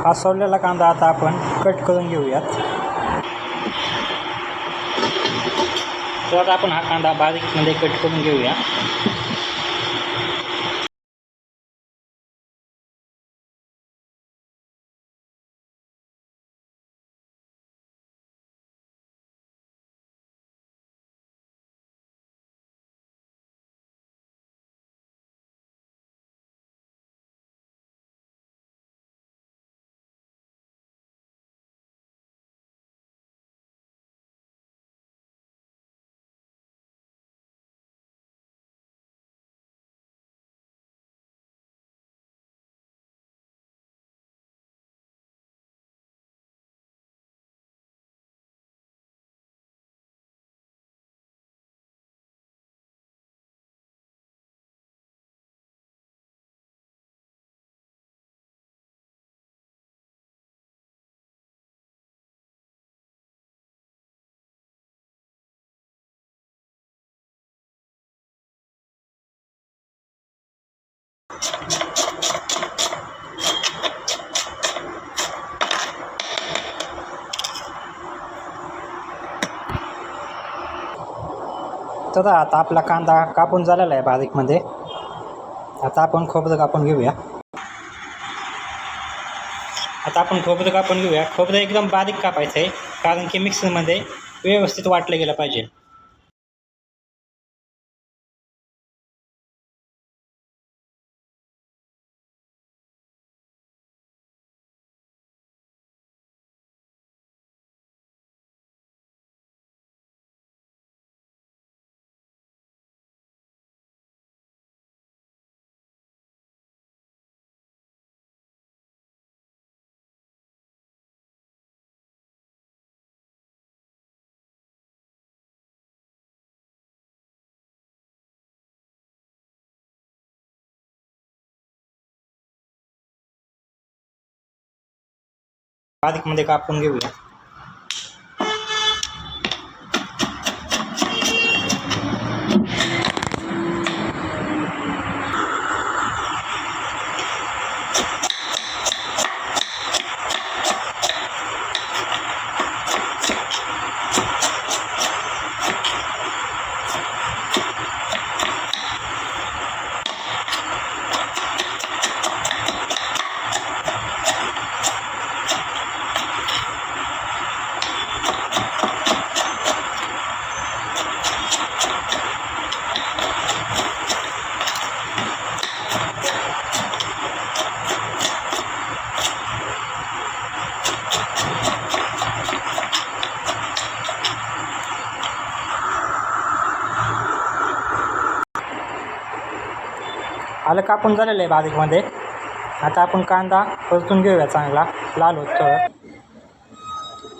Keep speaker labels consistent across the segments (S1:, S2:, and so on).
S1: हा सोडलेला कांदा आता आपण कट करून घेऊयात. तर आता आपण हा कांदा बारीकमध्ये कट करून घेऊया. तर आता आपला कांदा कापून झालेला आहे बारीकमध्ये. आता आपण खोबरं कापून घेऊया. आता आपण खोबरं कापून घेऊया. खोबरं एकदम बारीक कापायचं आहे कारण की मिक्सरमध्ये व्यवस्थित वाटलं गेलं पाहिजे. बारीकमध्ये कापून घेऊया. आलं कापून झालेलं आहे बारीकमध्ये. आता आपण कांदा परतून घेऊया चांगला लाल होतो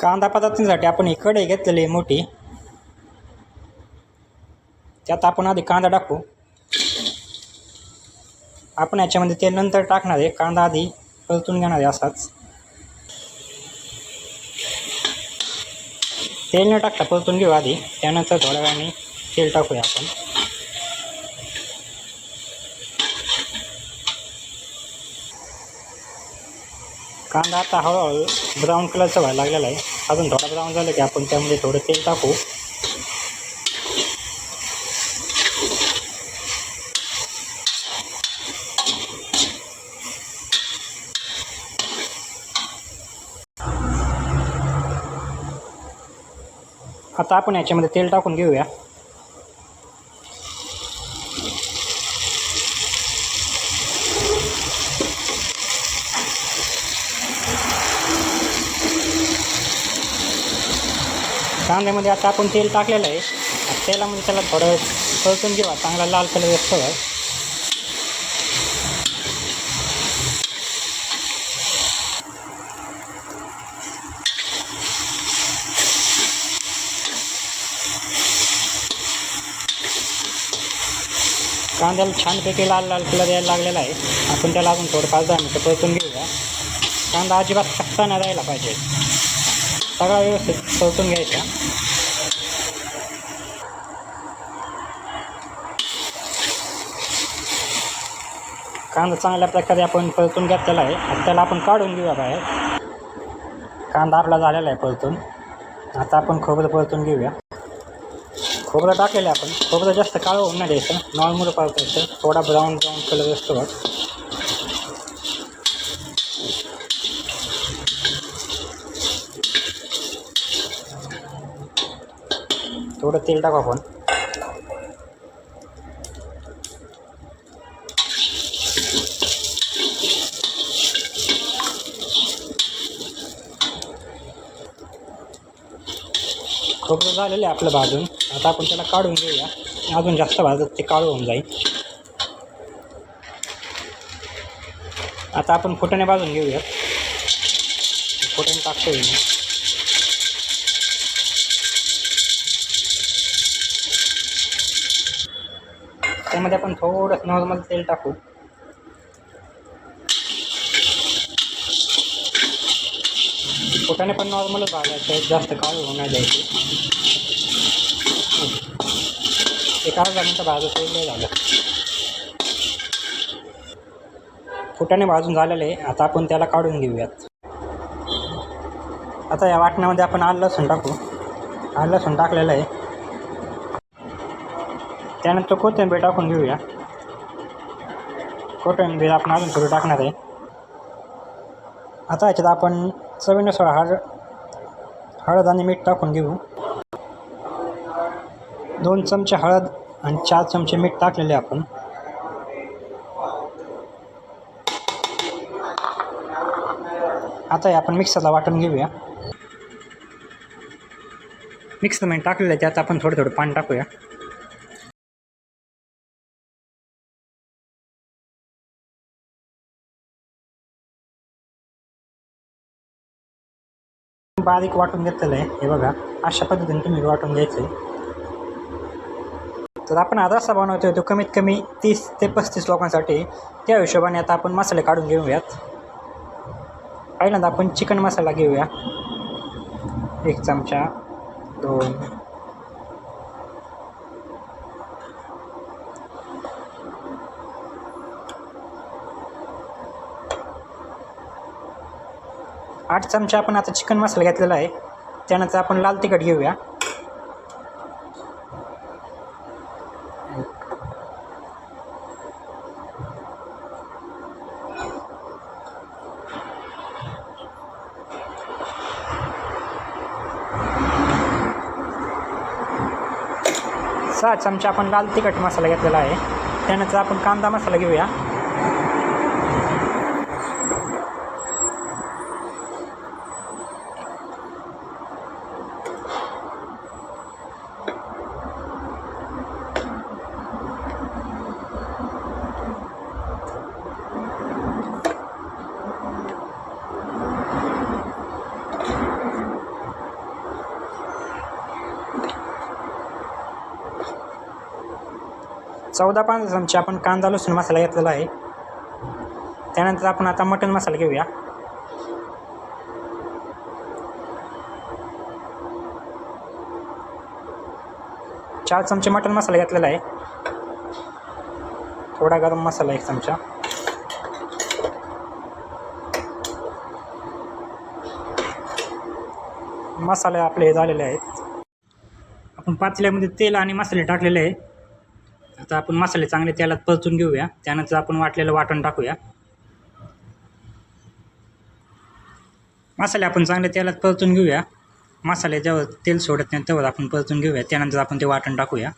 S1: कांदा पदार्थांसाठी आपण ही कढई घेतलेली आहे मोठी. त्यात आपण आधी कांदा टाकू. आपण याच्यामध्ये तेल नंतर टाकणार आहे. कांदा आधी परतून घेणार आहे असाच. तेल न टाकता परतून घेऊ आधी. त्यानंतर थोड्या वेळाने तेल टाकूया आपण. कांदा आता हळूहळू ब्राऊन कलरचा व्हायला लागलेला आहे. अजून थोडा ब्राऊन झाला की आपण त्यामध्ये थोडं तेल टाकू. आता आपण याच्यामध्ये तेल टाकून घेऊया. कांद्यामध्ये आता आपण तेल टाकलेलं आहे. तेलामध्ये त्याला थोडं पळतून परतून घेऊ चांगला लाल कलर येतो कांद्याला छानपैकी लाल लाल कलर यायला लागलेला आहे. आपण त्याला अजून थोडं पाच दहा मिनटं परतून घेऊया. कांदा अजिबात कच्चा नाही राहिला पाहिजे. सगळा व्यवस्थित परतून घ्यायचा. कांदा चांगल्या प्रकारे आपण परतून घेतलेला आहे. आता त्याला आपण काढून घेऊया बाहेर. कांदा आपला झालेला आहे परतून. आता आपण खोबरं परतून घेऊया. खोबरं टाकलेलं आहे आपण. खोबरं जास्त काळं होऊन नाही द्यायचं. नॉर्मल परतायचं. थोडा ब्राऊन ब्राऊन कलर असतो. थोडं तेल टाकू आपण. खोबरं झालेलं आहे आपलं भाजून. आता आपण त्याला काढून घेऊया. अजून जास्त भाजत ते काळू होऊन जाईल. आता आपण फुटणे भाजून घेऊया फुटाणे टाकतोय त्यामध्ये आपण थोडं नॉर्मल तेल टाकू. पोटाने पण नॉर्मलच घालायचं जास्त काळ होऊ नाही द्यायचे. एका अर्धा भाजू भाजत नाही झालं. फुटाने भाजून आहे आता आपण त्याला काढून घेऊयात. आता या वाटण्यामध्ये आपण आलं लसूण टाकू. आलं लसूण टाकलेलं आहे. त्यानंतर कोथिंबीर टाकून घेऊया. कोथिंबीर आपण अजून थोडी टाकणार आहे. आता याच्यात आपण चवीनुसार हळद हळद आणि मीठ टाकून घेऊ. दोन चमचे हळद आणि चार चमचे मीठ टाकलेले आपण. आता हे आपण मिक्सरला वाटून घेऊया. मिक्सरमध्ये टाकलेलं आहे त्यात आपण थोडं थोडं पाणी टाकूया. बारीक वाटून घेतलेलं आहे. हे बघा अशा पद्धतीने तुम्ही वाटून घ्यायचं आहे. तर आपण हा रस्सा बनवतोय तो कमीत कमी तीस ते पस्तीस लोकांसाठी. त्या हिशोबाने आता आपण मसाले काढून घेऊयात. पहिल्यांदा आपण चिकन मसाला घेऊया. एक चमचा दोन. आठ चमचा आपण आता चिकन मसाला घेतलेला आहे. त्यानंतर आपण लाल तिखट घेऊया. सहा चमचा आपण लाल तिखट मसाला घेतलेला आहे. त्यानंतर आपण कांदा मसाला घेऊया. चौदा पाच चमचे आपण कांदा लसूण मसाला घेतलेला आहे. त्यानंतर आपण आता मटण मसाला घेऊया. चार चमचे मटण मसाला घेतलेला आहे. थोडा गरम मसाला एक चमचा. मसाले आपले हे झालेले आहेत. आपण पातेल्यामध्ये तेल आणि मसाले टाकलेले आहे. तर आपण मसाले चांगले तेलात परतून घेऊया. त्यानंतर आपण वाटलेलं वाटण टाकूया. मसाले आपण चांगले तेलात परतून घेऊया. मसाले जेव्हा तेल सोडत नाही तेव्हा आपण परतून घेऊया. त्यानंतर आपण ते वाटण टाकूया.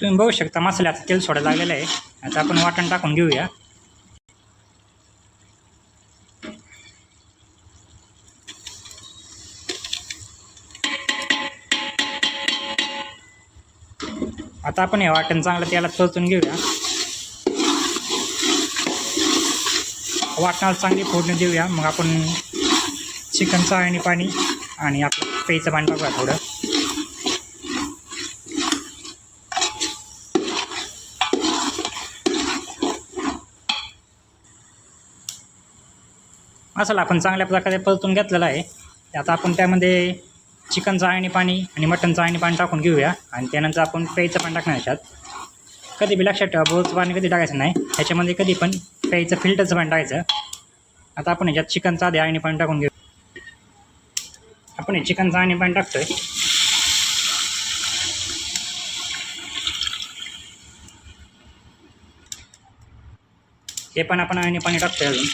S1: तुम्ही बघू शकता मसाले आता तेल सोडायला लागलेलं आहे. आता आपण वाटण टाकून घेऊया. आता आपण हे वाटण चांगलं त्याला परतून घेऊया. वाटणाला चांगली फोडणी देऊया. मग आपण चिकन चाळणी पाणी आणि आपलं पेचं पाणी टाकूया थोडं. मसाला आपण चांगल्या प्रकारे परतून घेतलेला आहे. आता आपण त्यामध्ये चिकनचं आणि पाणी आणि मटनचं आणि पाणी टाकून घेऊया. आणि त्यानंतर आपण पेयचं पाणी टाकणार याच्यात कधी बी लक्षात ठेवा बोलचं पाणी कधी टाकायचं नाही. ह्याच्यामध्ये कधी पण प्यायचं फिल्टरचं पाणी टाकायचं. आता आपण ह्याच्यात चिकनचं आधी आणि पाणी टाकून घेऊ. आपण हे चिकनचं आणि पाणी आहे हे पण आपण आणि पाणी टाकतोय अजून.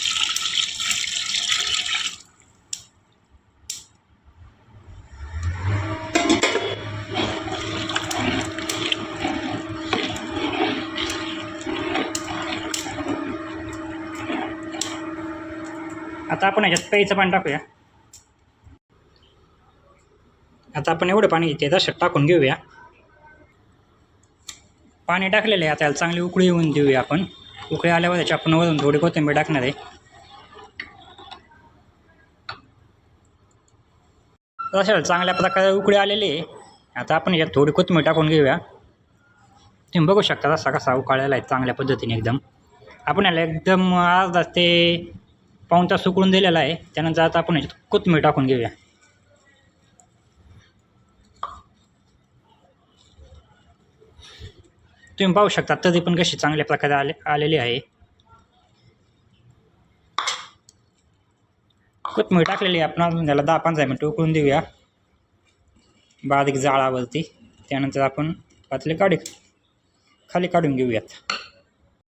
S1: आता आपण ह्याच्यात प्यायचं पाणी टाकूया. आता आपण एवढं पाणी ते तसं टाकून घेऊया. पाणी टाकलेलं आहे आता याला चांगली उकळी येऊन देऊया आपण. उकळी आल्यावर त्याच्या आपण वरून थोडी कोथिंबीर टाकणार आहे. तसं चांगल्या प्रकारे उकळी आलेली आहे. आता आपण यात थोडी कोथिंबीर टाकून घेऊया. तुम्ही बघू शकता तसा कसा उकाळलेला आहे चांगल्या पद्धतीने एकदम. आपण याला एकदम अर्धा ते पाऊण तास उकळून दिलेला आहे. त्यानंतर आता आपण याच्यात कोथिंबीर टाकून घेऊया. तुम्ही पाहू शकता तरी पण कशी चांगल्या प्रकारे आले आलेली आहे. कोथिंबीर टाकलेली आहे आपण. अजून त्याला दहा पंधरा मिनटं उकळून देऊया. बारीक जाळावरती. त्यानंतर आपण पातळी काढू खाली काढून घेऊयात.